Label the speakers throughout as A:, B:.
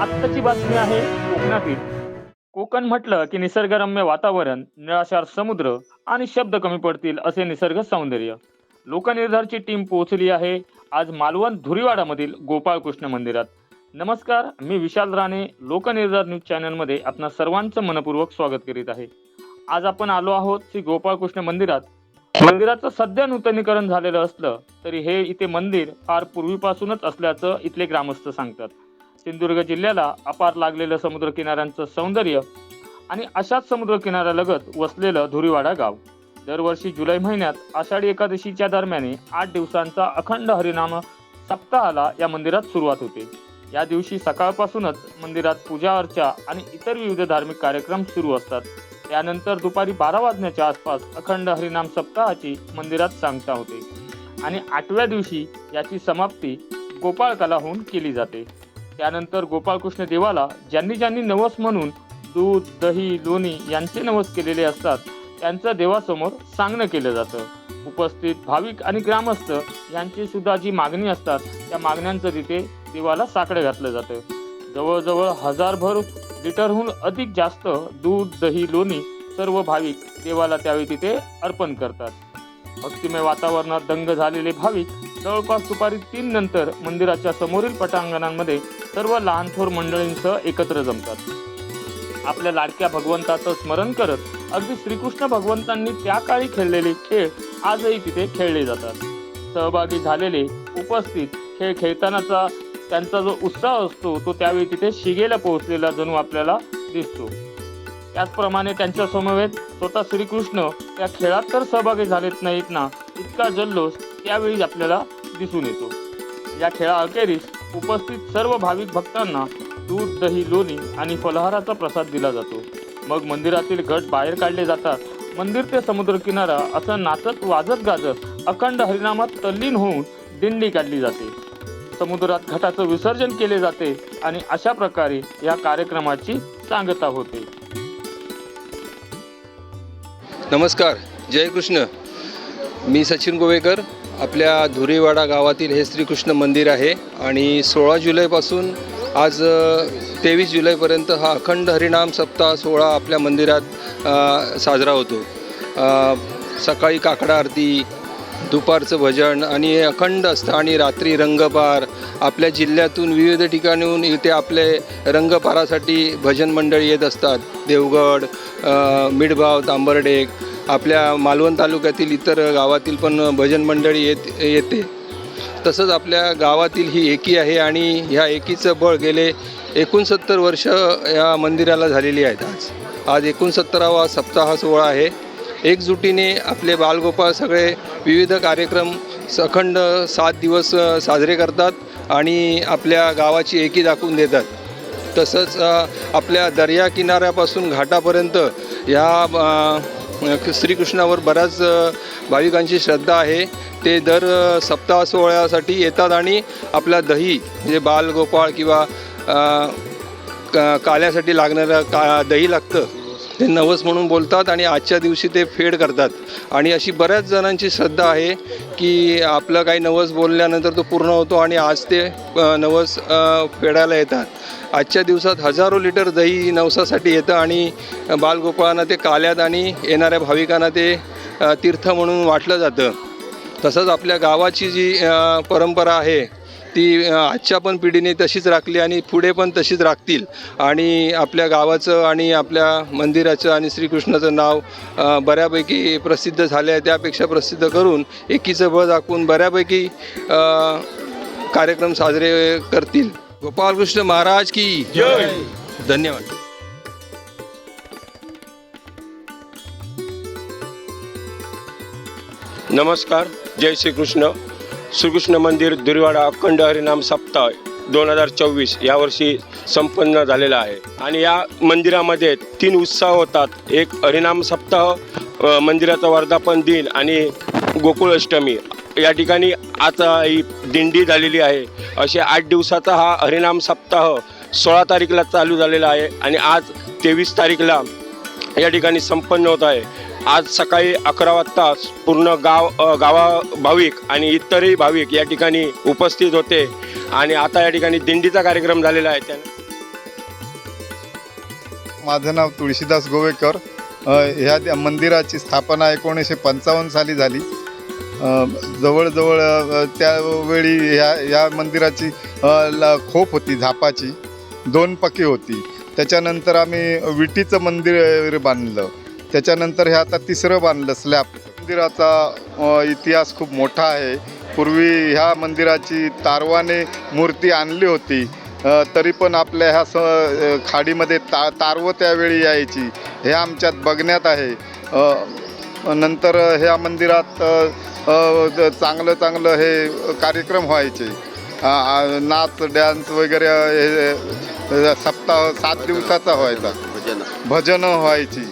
A: आत्ताची बातमी आहे कोकणातील. कोकण म्हटलं की निसर्गरम्य वातावरण निराशार समुद्र आणि शब्द कमी पडतील असे निसर्ग सौंदर्य. लोकनिर्धारची टीम पोहोचली आहे आज मालवण धुरीवाडामधील गोपाळकृष्ण मंदिरात. नमस्कार मी विशाल राणे लोकनिर्धार न्यूज चॅनलमध्ये आपणा सर्वांचं मनपूर्वक स्वागत करीत आहे. आज आपण आलो आहोत श्री गोपाळकृष्ण मंदिरात. मंदिराचं सध्या नूतनीकरण झालेलं असलं तरी हे इथे मंदिर फार पूर्वीपासूनच असल्याचं इथले ग्रामस्थ सांगतात. सिंधुदुर्ग जिल्ह्याला अपार लागलेलं समुद्र किनाऱ्यांचं सौंदर्य आणि अशाच समुद्र किनाऱ्यालगत वसलेलं धुरीवाडा गाव. दरवर्षी जुलै महिन्यात आषाढी एकादशीच्या दरम्याने आठ दिवसांचा अखंड हरिनाम सप्ताहाला या मंदिरात सुरुवात होते. या दिवशी सकाळपासूनच मंदिरात पूजा अर्चा आणि इतर विविध धार्मिक कार्यक्रम सुरू असतात. त्यानंतर दुपारी बारा वाजण्याच्या आसपास अखंड हरिनाम सप्ताहाची मंदिरात सांगता होते आणि आठव्या दिवशी याची समाप्ती गोपाळकाला होऊन केली जाते. त्यानंतर गोपाळकृष्ण देवाला ज्यांनी ज्यांनी नवस म्हणून दूध दही लोणी यांचे नवस केलेले असतात त्यांचं देवासमोर सांगणं केलं जातं. उपस्थित भाविक आणि ग्रामस्थ यांची सुद्धा जी मागणी असतात त्या मागण्यांचं तिथे देवाला साकडं घातलं जातं. जवळजवळ हजारभर लिटरहून अधिक जास्त दूध दही लोणी सर्व भाविक देवाला त्यावेळी तिथे अर्पण करतात. भक्तिमय वातावरणात दंग झालेले भाविक जवळपास दुपारी तीन नंतर मंदिराच्या समोरील पटांगणांमध्ये सर्व लहान थोर मंडळींसह एकत्र जमतात. आपल्या लाडक्या भगवंताचं स्मरण करत अगदी श्रीकृष्ण भगवंतांनी त्या काळी खेळलेले खेळ आजही तिथे खेळले जातात. सहभागी झालेले उपस्थित खेळ खेळतानाचा त्यांचा जो उत्साह असतो तो त्यावेळी तिथे शिगेला पोहोचलेला जणू आपल्याला दिसतो. त्याचप्रमाणे त्यांच्या समवेत स्वतः श्रीकृष्ण त्या खेळात तर सहभागी झालेत नाहीत ना इतका जल्लोष त्यावेळी आपल्याला दिसून येतो. या खेळा अखेरीस उपस्थित सर्व भाविक भक्तांना दूध दही लोणी आणि फलहाराचा प्रसाद दिला जातो. मग मंदिरातील घट बाहेर काढले जातात. मंदिर ते समुद्रकिनारा असं नाचत वाजत गाजत अखंड हरिनामात तल्लीन होऊन दिंडी काढली जाते. समुद्रात घटाचं विसर्जन केले जाते आणि अशा प्रकारे या कार्यक्रमाची सांगता होते.
B: नमस्कार. जय कृष्ण. मी सचिन गोवेकर आपल्या धुरीवाडा गावातील हे श्रीकृष्ण मंदिर आहे आणि सोळा जुलैपासून आज तेवीस जुलैपर्यंत हा अखंड हरिनाम सप्ताह सोहळा आपल्या मंदिरात साजरा होतो. सकाळी काकडा आरती दुपारचं भजन आणि हे अखंड असतं आणि रात्री रंगपार आपल्या जिल्ह्यातून विविध ठिकाणून इथे आपले रंगपारासाठी भजन मंडळी येत असतात. देवगड मिडभाव तांबरडेक आपल्या मालवण तालुक्यातील इतर गावातील पण भजन मंडळी येत येते. तसंच आपल्या गावातील ही एकी आहे आणि ह्या एकीचं बळ गेले एकोणसत्तर वर्ष या मंदिराला झालेली आहेत आज. आज एकोणसत्तरावा सप्ताह सोहळा आहे. एकजुटीने आपले बालगोपाळ सगळे विविध कार्यक्रम सखंड सात दिवस साजरे करतात. आणि आपल्या गावाची एकी दाखवून देतात. तसंच आपल्या दर्याकिनाऱ्यापासून घाटापर्यंत ह्या श्रीकृष्णावर बऱ्याच भाविकांची श्रद्धा आहे. ते दर सप्ताह सोहळ्यासाठी येतात आणि आपला दही म्हणजे बालगोपाळ किंवा काल्यासाठी लागणारं का दही लागतं. ते नवस म्हणून बोलतात आणि आजच्या दिवशी ते फेड करतात. आणि अशी बऱ्याच जणांची श्रद्धा आहे की आपलं काही नवस बोलल्यानंतर तो पूर्ण होतो आणि आज ते नवस फेडायला येतात. आजच्या दिवसात हजारो लिटर दही नवसासाठी येतं आणि बालगोपाळांना ते काल्यात आणि येणाऱ्या भाविकांना ते तीर्थ म्हणून वाटलं जातं. तसंच आपल्या गावाची जी परंपरा आहे ती आजच्या पण पिढीने तशीच राखली आणि पुढे पण तशीच राखतील. आणि आपल्या गावाचं आणि आपल्या मंदिराचं आणि श्रीकृष्णाचं नाव बऱ्यापैकी प्रसिद्ध झालं आहे त्यापेक्षा प्रसिद्ध करून एकीचं बळ दाखवून बऱ्यापैकी कार्यक्रम साजरे करतील. गोपालकृष्ण महाराज की जय! धन्यवाद.
C: नमस्कार. जय श्रीकृष्ण. श्रीकृष्ण मंदिर दुर्वाडा अखंड हरिनाम सप्ताह दोन हजार चोवीस यावर्षी संपन्न झालेला आहे. आणि या मंदिरामध्ये तीन उत्सव होतात. एक हरिनाम सप्ताह मंदिराचा वर्धापन दिन आणि गोकुळाष्टमी या ठिकाणी आता ही दिंडी झालेली आहे. असे आठ दिवसाचा हा हरिनाम सप्ताह सोळा तारीखला चालू झालेला आहे आणि आज तेवीस तारीखला या ठिकाणी संपन्न होत आहे. आज सकाळी अकरा वाजता पूर्ण गाव गावा भाविक आणि इतरही भाविक या ठिकाणी उपस्थित होते. आणि आता या ठिकाणी दिंडीचा कार्यक्रम झालेला आहे. त्याने
D: माझं नाव तुळशीदास गोवेकर. ह्या त्या मंदिराची स्थापना एकोणीसशे पंचावन्न साली झाली. जवळजवळ त्यावेळी ह्या या मंदिराची ल खोप होती झापाची. दोन पके होती. त्याच्यानंतर आम्ही विटीचं मंदिर बांधलं. त्याच्यानंतर हे आता तिसरं बांधलं स्लॅब. मंदिराचा इतिहास खूप मोठा आहे. पूर्वी ह्या मंदिराची तारवाने मूर्ती आणली होती. तरी पण आपल्या ह्या स खाडीमध्ये ता तारवं त्यावेळी यायची हे आमच्यात बघण्यात आहे. नंतर ह्या मंदिरात चांगलं चांगलं हे कार्यक्रम व्हायचे. नाच डॅन्स वगैरे हे सप्ताह सात दिवसाचा व्हायचा. भजनं व्हायची.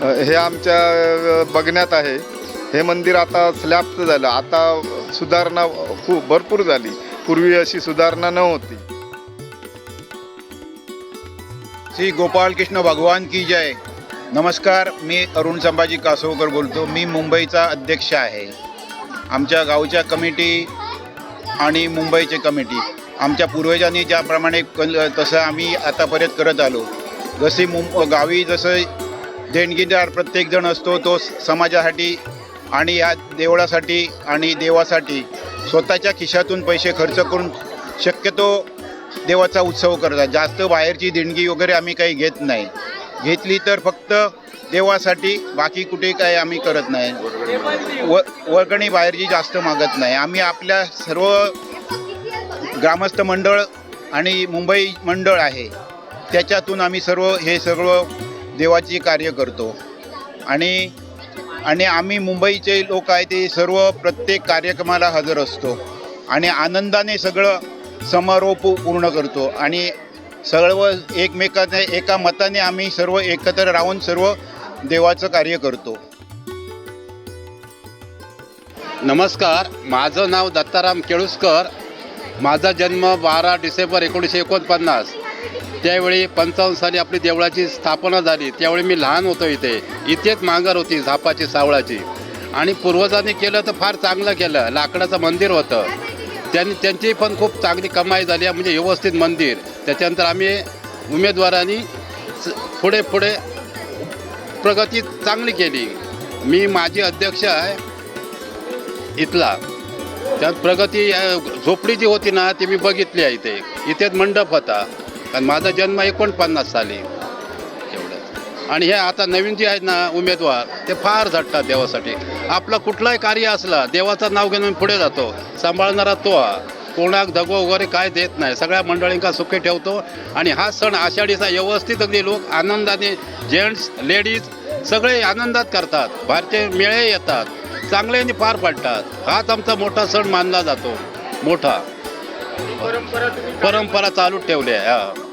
D: हे आमच्या बघण्यात आहे. हे मंदिर आता स्लॅबचं झालं. आता सुधारणा खूप भरपूर झाली. पूर्वी अशी सुधारणा नव्हती.
E: श्री गोपाळ कृष्ण भगवान की जय. नमस्कार मी अरुण संभाजी कासवकर बोलतो. मी मुंबईचा अध्यक्ष आहे. आमच्या गावच्या कमिटी आणि मुंबईचे कमिटी. आमच्या पूर्वजांनी ज्याप्रमाणे कल तसं आम्ही आतापर्यंत करत आलो. जसे मुं गावी जसं देणगीदार प्रत्येकजण असतो तो समाजासाठी आणि या देवळासाठी आणि देवासाठी स्वतःच्या खिशातून पैसे खर्च करून शक्यतो देवाचा उत्सव करतात. जास्त बाहेरची देणगी वगैरे आम्ही काही घेत नाही. घेतली तर फक्त देवासाठी बाकी कुठे काही आम्ही करत नाही. व वर्गणी बाहेरची जास्त मागत नाही. आम्ही आपल्या सर्व ग्रामस्थ मंडळ आणि मुंबई मंडळ आहे. त्याच्यातून आम्ही सर्व हे सर्व देवाची कार्य करतो. आणि आणि आम्ही मुंबईचे लोक आहे ते सर्व प्रत्येक कार्यक्रमाला हजर असतो. आणि आनंदाने सगळं समारोप पूर्ण करतो. आणि सर्व एकमेकाने एका मताने आम्ही सर्व एकत्र राहून सर्व देवाचं कार्य करतो.
F: नमस्कार माझं नाव दत्ताराम केळुसकर. माझा जन्म बारा डिसेंबर एकोणीसशे एकोणपन्नास. त्यावेळी पंचावन्न साली आपली देवळाची स्थापना झाली त्यावेळी मी लहान होतो इथे. इथेच मांगर होती झापाची सावळाची. आणि पूर्वजांनी केलं तर फार चांगलं केलं. लाकडाचं मंदिर होतं. त्यांनी त्यांची पण खूप चांगली कमाई झाली म्हणजे व्यवस्थित मंदिर. त्याच्यानंतर आम्ही उमेदवारांनी पुढे पुढे प्रगती चांगली केली. मी माझी अध्यक्ष आहे इथला. त्यात प्रगती झोपडी जी होती ना ती मी बघितली आहे इथे. इथेच मंडप होता. आणि माझा जन्म एकोणपन्नास साली. एवढं. आणि हे आता नवीन जे आहेत ना उमेदवार ते फार झटतात देवासाठी. आपलं कुठलाही कार्य असला देवाचं नाव घेऊन मी पुढे जातो. सांभाळणारा तो कोणाक दगो वगैरे काय देत नाही. सगळ्या मंडळींका सुखी ठेवतो. आणि हा सण आषाढीचा व्यवस्थित अगदी लोक आनंदाने जेंट्स लेडीज सगळे आनंदात करतात. भारतीय मेळे येतात. चांगल्याने पार पडतात. हाच आमचा मोठा सण मानला जातो. मोठा. परंपरा चालू ठेवली आहे. हा.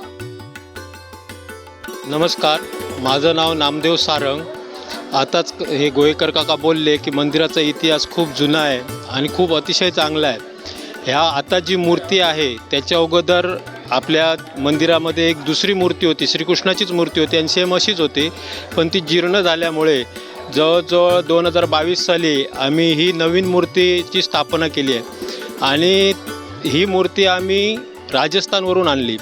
G: नमस्कार माझं नाव नामदेव सारंग. आताच हे गोयकर काका बोलले की मंदिराचा इतिहास खूप जुना आहे आणि खूप अतिशय चांगला आहे. ह्या आता जी मूर्ती आहे त्याच्या अगोदर आपल्या मंदिरामध्ये एक दुसरी मूर्ती होती श्रीकृष्णाचीच मूर्ती होती आणि सेम अशीच होती. पण ती जीर्ण झाल्यामुळे जवळजवळ दोन हजार बावीस साली आम्ही ही नवीन मूर्तीची स्थापना केली आहे. आणि ही मूर्ती आम्ही राजस्थानवरून आणली.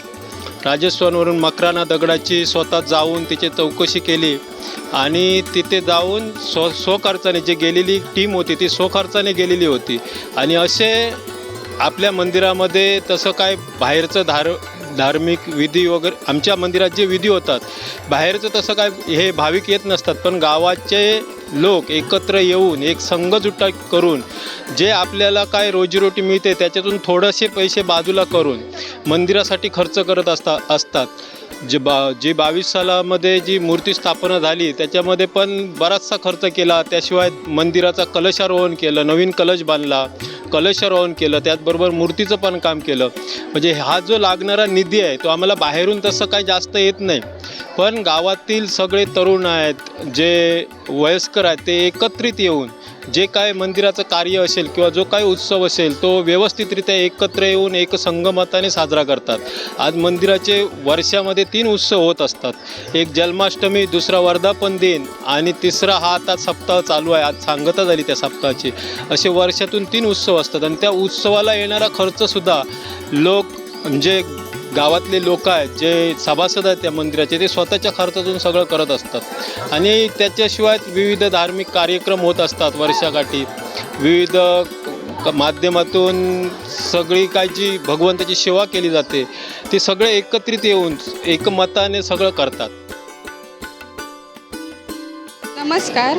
G: राजस्थानवरून मकराना दगडाची स्वतः जाऊन तिची चौकशी केली. आणि तिथे जाऊन स्व स्वखर्चाने जी गेलेली टीम होती ती स्वखर्चाने गेलेली होती. आणि असे आपल्या मंदिरामध्ये तसं काय बाहेरचं धार धार्मिक विधी वगैरे आमच्या मंदिरात जे विधी होतात बाहेरचं तसं काय हे भाविक येत नसतात. पण गावाचे लोक एकत्र येऊन एक संघजुटा करून जे आपल्याला काय रोजीरोटी मिळते त्याच्यातून थोडेसे पैसे बाजूला करून मंदिरासाठी खर्च करत असता असतात. जे बा जी बावीस सालामध्ये जी मूर्ती स्थापना झाली त्याच्यामध्ये पण बराचसा खर्च केला. त्याशिवाय मंदिराचा कलशारोहण केलं नवीन कलश बांधला. कलशारोहण केलं त्याचबरोबर मूर्तीचं पण काम केलं. म्हणजे हा जो लागणारा निधी आहे तो आम्हाला बाहेरून तसं काही जास्त येत नाही. पण गावातील सगळे तरुण आहेत जे वयस्कर आहेत ते एकत्रित येऊन जे काय मंदिराचं कार्य असेल किंवा जो काय उत्सव असेल तो व्यवस्थितरित्या एकत्र येऊन एक संगमताने साजरा करतात. आज मंदिराचे वर्षामध्ये तीन उत्सव होत असतात. एक जन्माष्टमी दुसरा वर्धापन दिन आणि तिसरा हा आता सप्ताह चालू आहे. आज सांगता झाली त्या सप्ताहाची. असे वर्षातून तीन उत्सव असतात आणि त्या उत्सवाला येणारा खर्चसुद्धा लोक म्हणजे गावातले लोक आहेत जे सभासद आहेत त्या मंदिराचे ते स्वतःच्या खर्चातून सगळं करत असतात. आणि त्याच्याशिवाय विविध धार्मिक कार्यक्रम होत असतात वर्षाकाठी. विविध माध्यमातून सगळी काय जी भगवंताची सेवा केली जाते ते सगळे एकत्रित येऊन एकमताने सगळं करतात.
H: नमस्कार.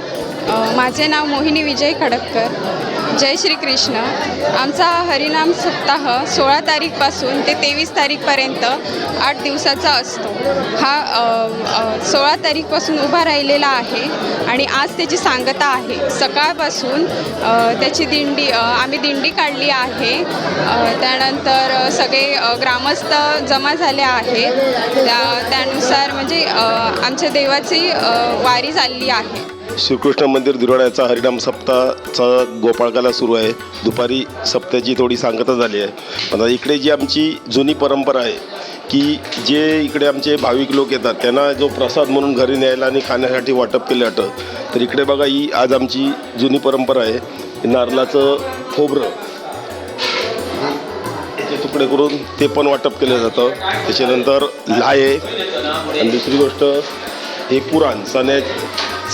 H: माझे नाव मोहिनी विजय खडक्कर. जय श्री कृष्ण. आमचा हरिनाम सप्ताह सोळा तारीखपासून ते तेवीस तारीखपर्यंत आठ दिवसाचा असतो. हा सोळा तारीखपासून उभा राहिलेला आहे आणि आज त्याची सांगता आहे. सकाळपासून त्याची दिंडी आम्ही दिंडी काढली आहे. त्यानंतर सगळे ग्रामस्थ जमा झाले आहेत त्या त्यानुसार म्हणजे आमच्या देवाची वारी चालली आहे.
I: श्रीकृष्ण मंदिर दुराड्याचा हरिनाम सप्ताहचा गोपाळकाला सुरू आहे. दुपारी सप्त्याची थोडी सांगता झाली आहे. पण आता इकडे जी आमची जुनी परंपरा आहे की जे इकडे आमचे भाविक लोक येतात त्यांना जो प्रसाद म्हणून घरी न्यायला आणि खाण्यासाठी वाटप केलं जातं तर इकडे बघा ही आज आमची जुनी परंपरा आहे. नारळाचं खोबरं तुकडे करून ते पण वाटप केलं जातं. त्याच्यानंतर लाये आणि दुसरी गोष्ट हे पुराण चण्या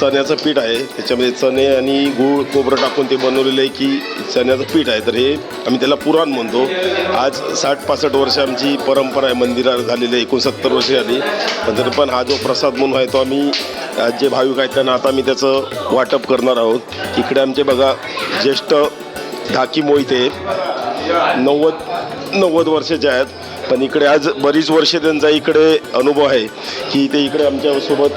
I: चण्याचं पीठ आहे. त्याच्यामध्ये चणे आणि गूळ खोबरं टाकून ते बनवलेलं आहे की चण्याचं पीठ आहे. तर हे आम्ही त्याला पुराण म्हणतो. आज साठ पासष्ट वर्ष आमची परंपरा आहे. मंदिरात झालेली आहे. एकोणसत्तर वर्ष झाली. पण तरी पण हा जो प्रसाद म्हणून आहे तो आम्ही आज जे भाविक आहेत त्यांना आता आम्ही त्याचं वाटप करणार आहोत. इकडे आमचे बघा ज्येष्ठ ढाकी मोहिते. नव्वद नव्वद वर्षाचे आहेत पण इकडे आज बरीच वर्ष त्यांचा इकडे अनुभव आहे. की ते इकडे आमच्यासोबत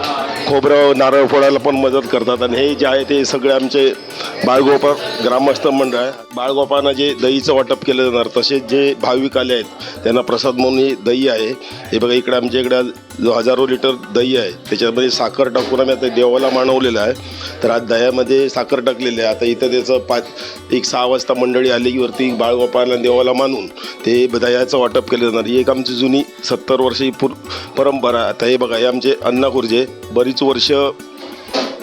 I: खोबरं नारळ फोडायला पण मदत करतात आणि हे जे आहे ते सगळे आमचे बाळगोपा ग्रामस्थ मंडळ आहे. बाळगोपांना जे दहीचं वाटप केलं जाणार तसेच जे भाविक आले आहेत त्यांना प्रसाद म्हणून हे दही आहे. हे बघा इकडे आमच्या इकडे जो हजारो लिटर दही आहे त्याच्यामध्ये साखर टाकून आम्ही आता देवाला मानवलेलं आहे. तर आज दह्यामध्ये साखर टाकलेली आहे. आता इथं त्याचं पाच एक सहा वाजता मंडळी आली की वरती बाळगोपाला देवाला मानून ते दह्याचं वाटप केलं जाणार. ही एक आमची जुनी सत्तर वर्षी पूर परंपरा आहे. आता हे बघा हे आमचे अण्णा खुर्जे बरीच वर्ष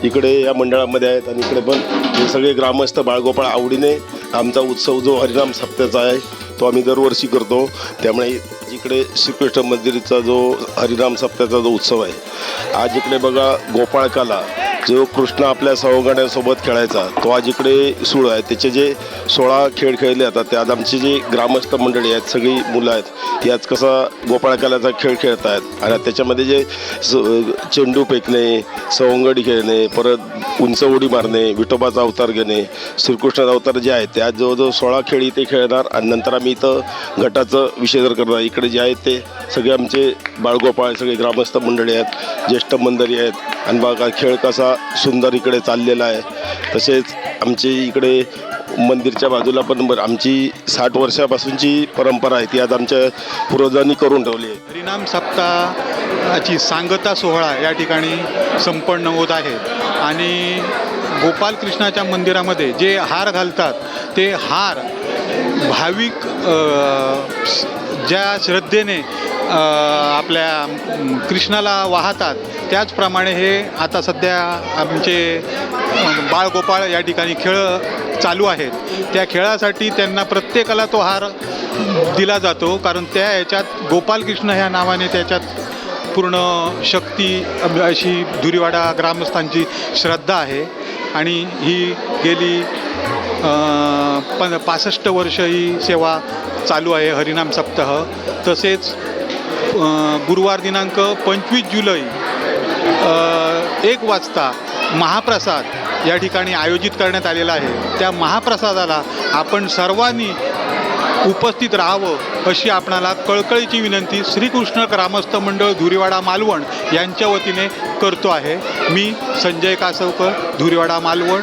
I: इकडे या मंडळामध्ये आहेत आणि इकडे पण हे सगळे ग्रामस्थ बाळगोपाळ आवडीने आमचा उत्सव जो हरिनाम सप्त्याचा आहे तो आम्ही दरवर्षी करतो. त्यामुळे इकडे श्रीकृष्ण मंदिरचा जो हरिराम सप्त्याचा जो उत्सव आहे आज इकडे बघा गोपाळकाला जो कृष्ण आपल्या सवंगड्यांसोबत खेळायचा तो आज इकडे सुरू आहे. त्याचे जे सोळा खेळ खेळले जातात ते आज आमची जी ग्रामस्थ मंडळी आहेत सगळी मुलं आहेत ती आज कसा गोपाळकालाचा खेळ खेळत आहेत आणि त्याच्यामध्ये जे स- चेंडू फेकणे सवंगडी खेळणे परत उंच उडी मारणे विठोबाचा अवतार घेणे श्रीकृष्णाचा अवतार जे आहेत ते आज जवळजवळ सोळा खेळ इथे खेळणार आणि नंतर आम्ही इथं गटाचं विसर्जन करणार इकडे जे आहेत ते सगळे आमचे बाळगोपाळ सगळे ग्रामस्थ मंडळी आहेत ज्येष्ठ मंडळी आहेत. आणि बघा खेळ कसा सुंदर इकडे चाललेला आहे. तसेच आमचे इकडे मंदिरच्या बाजूला पण बरं आमची साठ वर्षापासूनची परंपरा आहे. ती आज आमच्या पूर्वजांनी करून ठेवली आहे.
J: हरिनाम सप्ताहाची सांगता सोहळा या ठिकाणी संपन्न होत आहे. आणि गोपाल कृष्णाच्या मंदिरामध्ये जे हार घालतात ते हार भाविक ज्या श्रद्धेने आपल्या कृष्णाला वाहतात त्याचप्रमाणे हे आता सध्या आमचे बाळगोपाळ या ठिकाणी खेळ चालू आहेत. त्या खेळासाठी त्यांना प्रत्येकाला तो हार दिला जातो कारण त्या याच्यात गोपाल कृष्ण ह्या नावाने त्याच्यात पूर्ण शक्ती अशी धुरीवाडा ग्रामस्थांची श्रद्धा आहे. आणि ही गेली पण पासष्ट वर्ष ही सेवा चालू आहे हरिनाम सप्ताह. तसेच गुरुवार दिनांक पंचवीस जुलै एक वाजता महाप्रसाद या ठिकाणी आयोजित करण्यात आलेला आहे. त्या महाप्रसादाला आपण सर्वांनी उपस्थित राहावं अशी आपणाला कळकळीची विनंती श्रीकृष्ण ग्रामस्थ मंडळ धुरीवाडा मालवण यांच्या वतीने करतो आहे. मी संजय कासवकर धुरीवाडा मालवण.